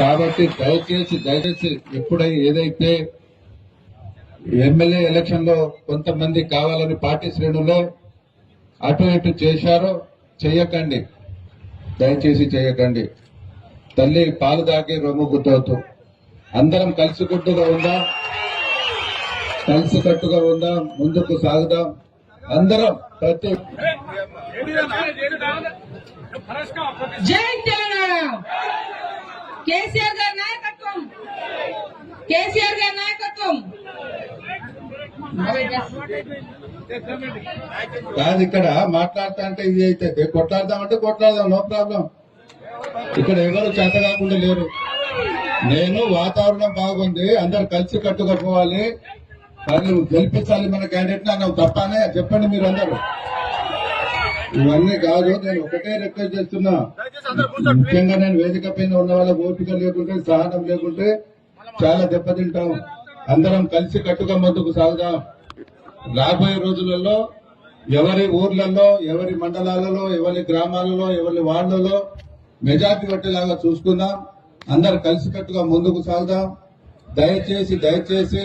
కాబట్టి దయచేసి దయచేసి ఎప్పుడై ఏదైతే ఎమ్మెల్యే ఎలక్షన్లో కొంతమంది కావాలని పార్టీ శ్రేణుల్లో అటు ఇటు చేశారో చెయ్యకండి. దయచేసి చేయకండి తల్లి పాలు దాకి రొమ్ము గుద్దవద్దు అందరం కలిసికట్టుగా ఉందాం. కలిసికట్టుగా ఉందాం. ముందుకు సాగుదాం. అందరం ప్రతి జై కేసీఆర్ గారి నాయకత్వం. కేసీఆర్ గారి నాయకత్వం. కాదు ఇక్కడ మాట్లాడతా అంటే ఇది అయితే. కొట్లాడదామంటే కొట్లాడదాం నో ప్రాబ్లం. ఇక్కడ ఎవరు చేత కాకుండా లేరు. నేను వాతావరణం బాగుంది అందరు కలిసి కట్టుగా పోవాలి. కానీ గెలిపించాలి మన క్యాండిడేట్ అన్నావు తప్పనే చెప్పండి మీరు అందరూ. ఇవన్నీ కాదు నేను ఒకటే రిక్వెస్ట్ చేస్తున్నా. ముఖ్యంగా నేను వేదిక పైన ఉన్న వాళ్ళ ఓపిక లేకుంటే సహనం లేకుంటే చాలా దెబ్బతింటాం. అందరం కలిసి కట్టుగా ముందుకు సాగుదాం. రాబోయే రోజులలో ఎవరి ఊర్లలో ఎవరి మండలాలలో ఎవరి గ్రామాలలో ఎవరి వార్డులలో మెజార్టీ పట్టేలాగా చూసుకుందాం. అందరు కలిసికట్టుగా ముందుకు సాగుదాం. దయచేసి దయచేసి